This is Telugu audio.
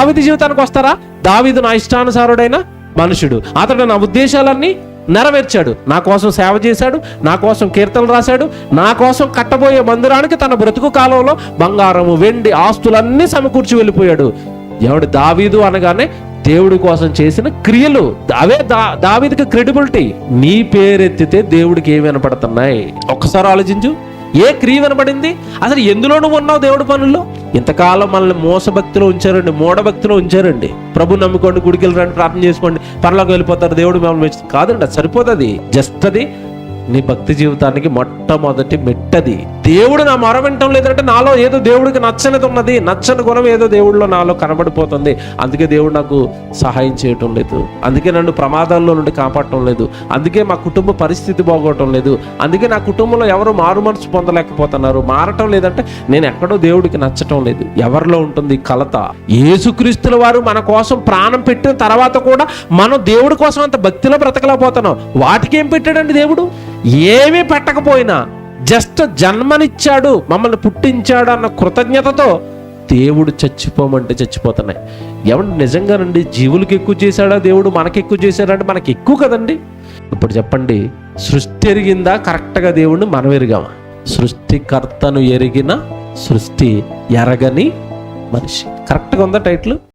దావిది జీవితానికి వస్తారా? దావిదు నా ఇష్టానుసారుడైన మనుషుడు. అతడు నా ఉద్దేశాలన్నీ నెరవేర్చాడు. నా కోసం సేవ చేశాడు నా కోసం కీర్తనలు రాశాడు నా కోసం కట్టబోయే మందిరానికి తన బ్రతుకు కాలంలో బంగారము వెండి ఆస్తులన్నీ సమకూర్చి వెళ్ళిపోయాడు. ఎవడు దావీదు అనగానే దేవుడి కోసం చేసిన క్రియలు. అవే దా దావీదికి క్రెడిబిలిటీ. నీ పేరెత్తితే దేవుడికి ఏమి వినపడుతున్నాయి? ఒక్కసారి ఆలోచించు. ఏ క్రియ వినపడింది? అసలు ఎందులో నువ్వు ఉన్నావు దేవుడి పనుల్లో? ఇంతకాలం మనల్ని మోసభక్తిలో ఉంచారండి మూఢభక్తిలో ఉంచారండి. ప్రభు నమ్ముకోండి గుడికి వెళ్ళరండి ప్రార్థన చేసుకోండి. పరలోకి వెళ్ళిపోతారు దేవుడు మిమ్మల్ని కాదండి అది సరిపోతుంది జస్ట్ అది నీ భక్తి జీవితానికి మొట్టమొదటి మెట్టది. దేవుడు నా మొర వింటం లేదంటే నాలో ఏదో దేవుడికి నచ్చనిది ఉన్నది నచ్చని గుణం ఏదో దేవుడిలో నాలో కనబడిపోతుంది. అందుకే దేవుడు నాకు సహాయం చేయటం లేదు. అందుకే నన్ను ప్రమాదాల్లో నుండి కాపాడటం లేదు. అందుకే మా కుటుంబ పరిస్థితి బాగోవటం లేదు. అందుకే నా కుటుంబంలో ఎవరు మారు మనసు పొందలేకపోతున్నారు. మారటం లేదంటే నేను ఎక్కడో దేవుడికి నచ్చటం లేదు. ఎవరిలో ఉంటుంది కలత? ఏసుక్రీస్తుల వారు మన కోసం ప్రాణం పెట్టిన తర్వాత కూడా మనం దేవుడి కోసం అంత భక్తిలో బ్రతకలేకపోతున్నాం. వాటికి ఏం పెట్టాడండి దేవుడు? ఏమీ పెట్టకపోయినా జస్ట్ జన్మనిచ్చాడు మమ్మల్ని పుట్టించాడు అన్న కృతజ్ఞతతో దేవుడు చచ్చిపోమంటే చచ్చిపోతున్నాయి. ఏమంటే నిజంగానండి జీవులకి ఎక్కువ చేశాడా దేవుడు మనకి ఎక్కువ చేశాడంటే మనకి ఎక్కువ కదండి. ఇప్పుడు చెప్పండి సృష్టి ఎరిగిందా? కరెక్ట్గా దేవుడిని మనం ఎరిగామా? సృష్టికర్తను ఎరిగిన సృష్టి ఎరగని మనిషి. కరెక్ట్గా ఉందా టైటిల్?